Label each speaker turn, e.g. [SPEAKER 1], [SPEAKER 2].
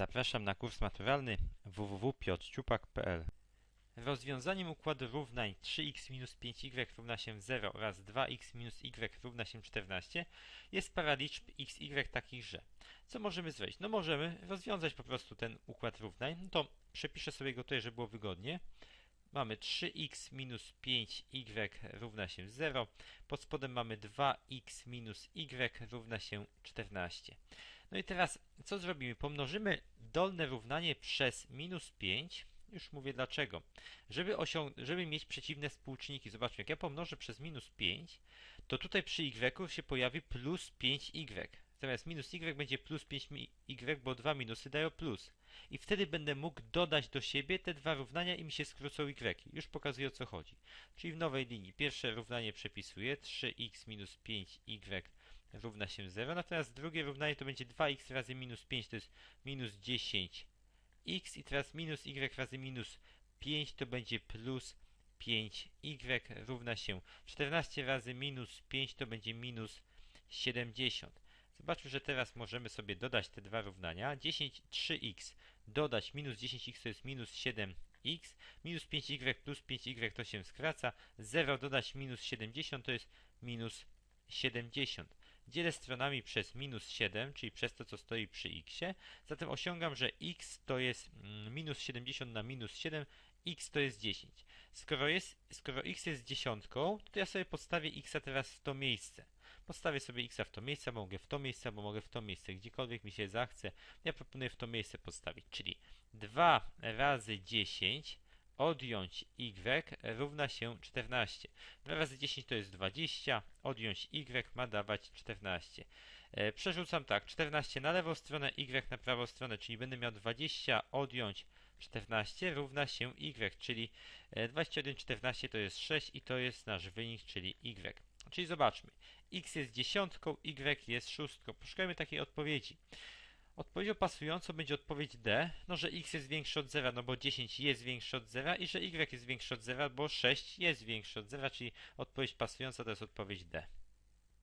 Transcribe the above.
[SPEAKER 1] Zapraszam na kurs maturalny www.piotrciupak.pl Rozwiązaniem układu równań 3x minus 5y równa się 0 oraz 2x minus y równa się 14 jest para liczb x, y takich, że co możemy zrobić? No możemy rozwiązać po prostu ten układ równań. No to przepiszę sobie go tutaj, żeby było wygodnie. Mamy 3x minus 5y równa się 0. Pod spodem mamy 2x minus y równa się 14. No i teraz co zrobimy? Pomnożymy dolne równanie przez minus 5. Już mówię dlaczego. Żeby, żeby mieć przeciwne współczynniki, zobaczmy, jak ja pomnożę przez minus 5, to tutaj przy y się pojawi plus 5y. Zamiast minus y będzie plus 5y, bo dwa minusy dają plus. I wtedy będę mógł dodać do siebie te dwa równania i mi się skrócą y. Już pokazuję o co chodzi. Czyli w nowej linii pierwsze równanie przepisuję 3x minus 5y równa się 0, natomiast drugie równanie to będzie 2x razy minus 5 to jest minus 10x i teraz minus y razy minus 5 to będzie plus 5y równa się 14 razy minus 5 to będzie minus 70. Zobaczmy, że teraz możemy sobie dodać te dwa równania. 10, 3x dodać minus 10x to jest minus 7x, minus 5y plus 5y to się skraca, 0 dodać minus 70 to jest minus 70. Dzielę stronami przez minus 7, czyli przez to, co stoi przy x. Zatem osiągam, że x to jest mm, minus 70 na minus 7, x to jest 10. Skoro, jest, skoro x jest dziesiątką, to ja sobie podstawię x teraz w to miejsce. Postawię sobie x w to miejsce, bo mogę w to miejsce, bo mogę w to miejsce, gdziekolwiek mi się zachce. Ja proponuję w to miejsce postawić, czyli 2 razy 10 odjąć y równa się 14. 2 razy 10 to jest 20, odjąć y ma dawać 14. E, przerzucam tak, 14 na lewą stronę, y na prawą stronę, czyli będę miał 20 odjąć 14 równa się y, czyli 21, 14 to jest 6 i to jest nasz wynik, czyli y. Czyli zobaczmy, x jest dziesiątką, y jest szóstką. Poszukajmy takiej odpowiedzi. Odpowiedzią pasującą będzie odpowiedź D, no że x jest większy od 0, no bo 10 jest większy od 0 i że y jest większy od 0, bo 6 jest większy od 0, czyli odpowiedź pasująca to jest odpowiedź D.